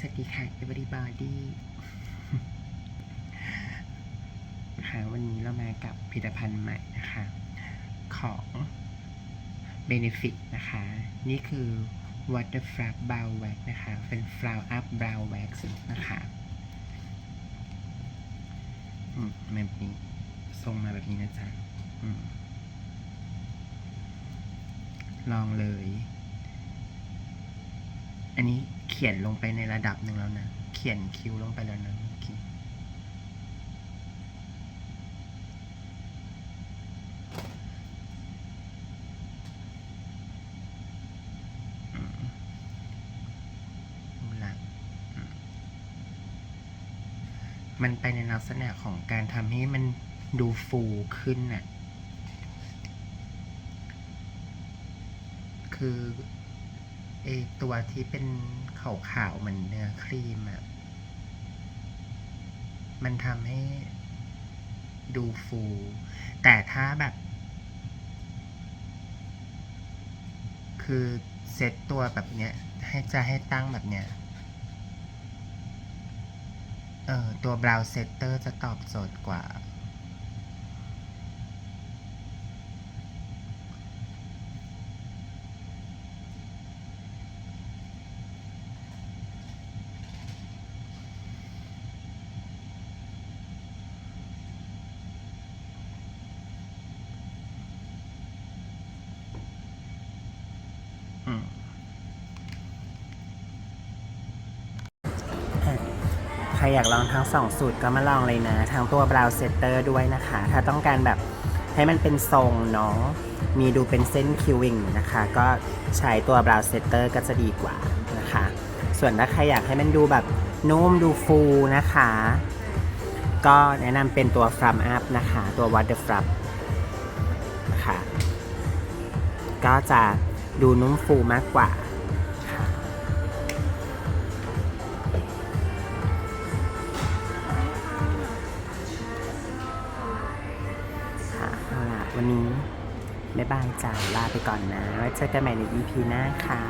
สวัสดีค่ะ everybody ค่ะวันนี้เรามากับผลิตภัณฑ์ใหม่นะคะ ของ Benefit นะคะ นี่คือ Water Flap Brow Wax นะคะ เป็น Flower Up Brow Wax นะคะอืมแบบนี้ทรงมาแบบนี้นะจ๊ะอืมลองเลย อันนี้เขียนลงไปในระดับหนึ่งแล้วนะ เขียนคิ้วลงไปแล้วนะมันไปในลักษณะของการทำให้มันดูฟูขึ้นน่ะ คือ ไอตัวที่เป็นขาวๆเหมือนเนื้อครีมอะมันทำให้ดูฟู แต่ถ้าแบบ คือเซตตัวแบบเนี้ย ให้จะให้ตั้งแบบเนี้ย เออตัวบราวเซตเตอร์จะตอบโจทย์กว่า ใครอยากลองทั้งสองสูตรก็มาลองเลยนะ ทั้งตัวบราวเซตเตอร์ด้วยนะคะ ถ้าต้องการแบบให้มันเป็นทรงเนาะมีดูเป็นเส้นคิววิงนะคะ ก็ใช้ตัวบราวเซตเตอร์ก็จะดีกว่านะคะ ส่วนถ้าใครอยากให้มันดูแบบนุ่มดูฟูนะคะ ก็แนะนำเป็นตัวฟรัมอัพนะคะ ตัว Water f r u m นะคะก็จะดูนุ่มฟูมากกว่า วันนี้บ๊ายบายจ้าลาไปก่อนนะไว้เจอกันใหม่ใน EP หน้าค่ะ